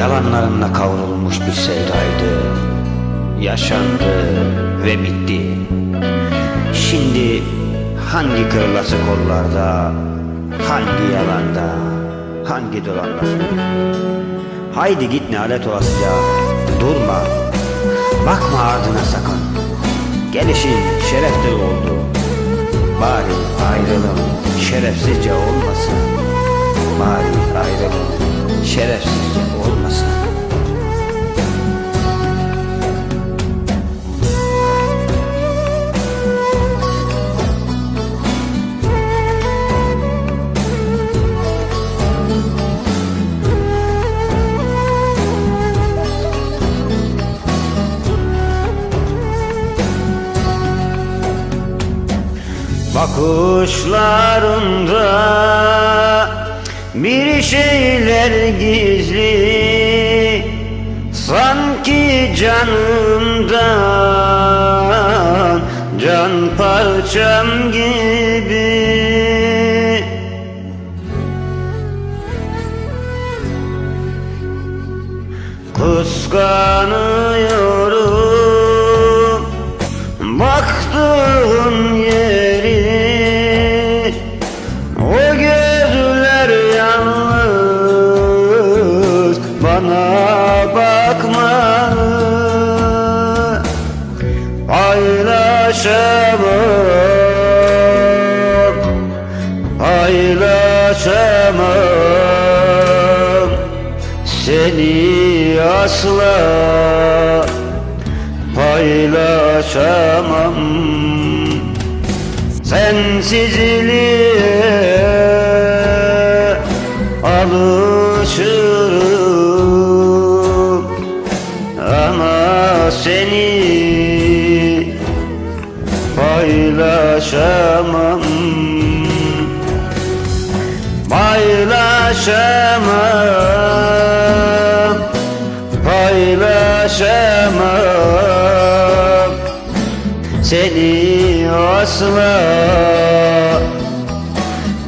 Yalanlarınla kavrulmuş bir sevdaydı. Yaşandı ve bitti. Şimdi hangi kırılası kollarda Hangi yalanda Hangi dolandasın Haydi git ne alet olasıca Durma. Bakma ardına sakın. Gelişin şereftir oldu. Bari ayrılım şerefsizce olmasın. Bari ayrılım şerefsizce olmasın Bakışlarında bir şeyler gizli Sanki canımdan can parçam gibi. Kıskanıyorum baktığın yeri bakmalı Paylaşamam Paylaşamam. Seni asla paylaşamam. Sensizliğe Ama seni paylaşamam. Paylaşamam. Paylaşamam. Seni asla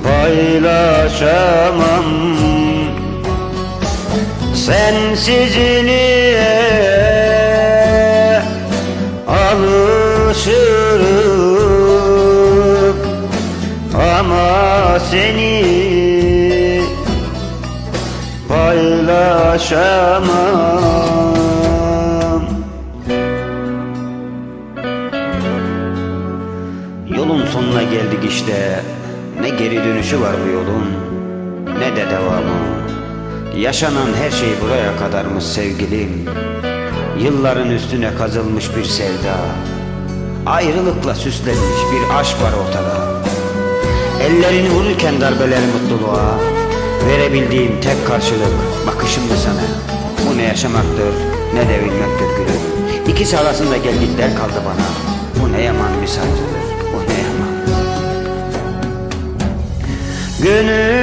Paylaşamam. Sensizliğe seni paylaşamam. Yolun sonuna geldik işte. Ne geri dönüşü var bu yolun Ne de devamı. Yaşanan her şey buraya kadarmış sevgilim. Yılların üstüne kazılmış bir sevda. Ayrılıkla süslenmiş bir aşk var ortada Ellerini vururken darbeler mutluluğa. Verebildiğim tek karşılık bakışımdı sana. Bu ne yaşamaktır ne de bilmektir gülüm. İkisi arasında gelgitler kaldı bana. Bu ne yaman bir sancıdır bu ne yaman. Gönül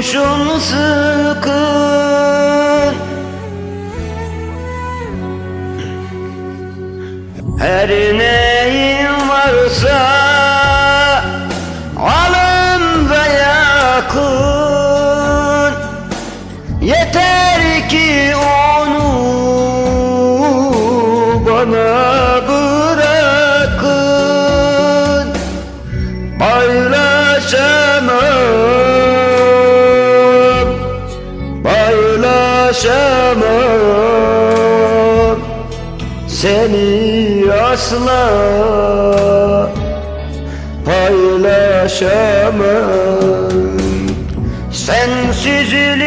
kurşun sıkın. Her neyin varsa Alın ve yakın. Yeter ki onu bana bırakın. Paylaşamam asla paylaşamam. Sensizliğe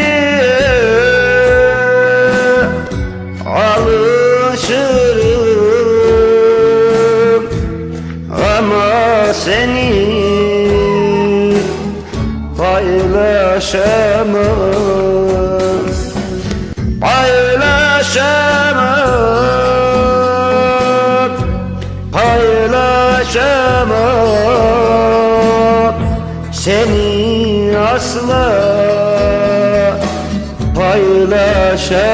alışırım. Ama seni paylaşamam. Paylaşamam Paylaşamam Seni asla paylaşamam